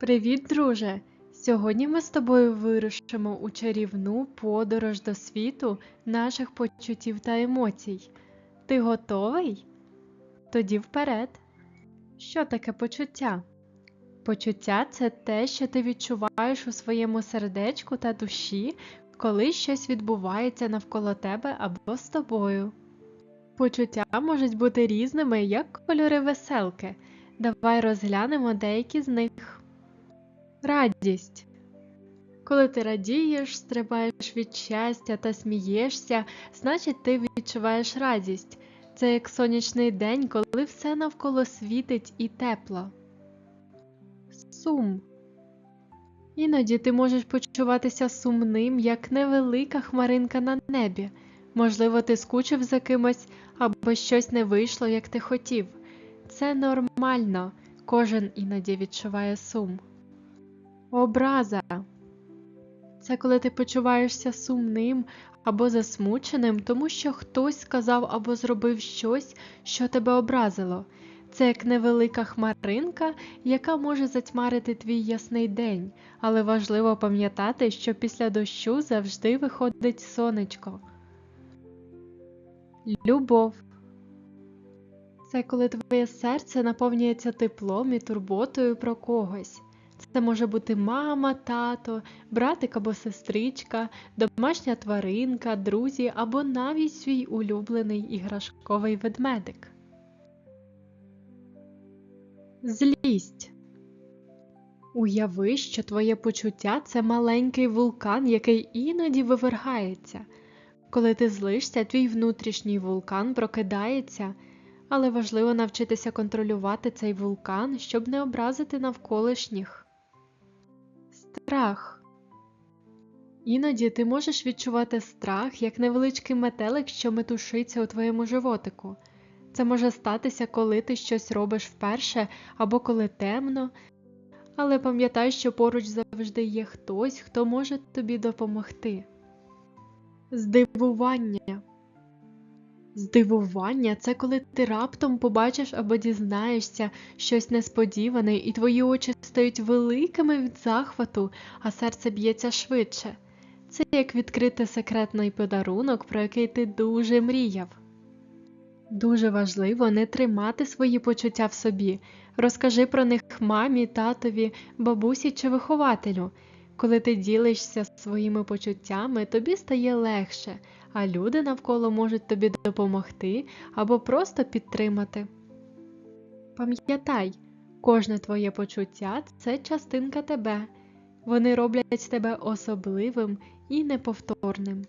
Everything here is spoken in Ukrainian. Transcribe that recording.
Привіт, друже! Сьогодні ми з тобою вирушимо у чарівну подорож до світу наших почуттів та емоцій. Ти готовий? Тоді вперед. Що таке почуття? Почуття це те, що ти відчуваєш у своєму сердечку та душі, коли щось відбувається навколо тебе або з тобою. Почуття можуть бути різними, як кольори веселки. Давай розглянемо деякі з них. Радість. Коли ти радієш, стрибаєш від щастя та смієшся, значить ти відчуваєш радість. Це як сонячний день, коли все навколо світить і тепло. Сум. Іноді ти можеш почуватися сумним, як невелика хмаринка на небі. Можливо, ти скучив за кимось або щось не вийшло, як ти хотів. Це нормально, кожен іноді відчуває сум. Образа це коли ти почуваєшся сумним або засмученим, тому що хтось сказав або зробив щось, що тебе образило. Це як невелика хмаринка, яка може затьмарити твій ясний день, але важливо пам'ятати, що після дощу завжди виходить сонечко. Любов це коли твоє серце наповнюється теплом і турботою про когось. Це може бути мама, тато, братик або сестричка, домашня тваринка, друзі або навіть свій улюблений іграшковий ведмедик. Злість. Уяви, що твоє почуття це маленький вулкан, який іноді вивергається. Коли ти злишся, твій внутрішній вулкан прокидається, але важливо навчитися контролювати цей вулкан, щоб не образити навколишніх. Страх. Іноді ти можеш відчувати страх як невеличкий метелик, що метушиться у твоєму животику. Це може статися, коли ти щось робиш вперше або коли темно, але пам'ятай, що поруч завжди є хтось, хто може тобі допомогти. Здивування. Здивування це коли ти раптом побачиш або дізнаєшся щось несподіване, і твої очі стають великими від захвату, а серце б'ється швидше. Це як відкрити секретний подарунок, про який ти дуже мріяв. Дуже важливо не тримати свої почуття в собі. Розкажи про них мамі, татові, бабусі чи вихователю. Коли ти ділишся своїми почуттями, тобі стає легше, а люди навколо можуть тобі допомогти або просто підтримати. Пам'ятай, кожне твоє почуття це частинка тебе. Вони роблять тебе особливим і неповторним.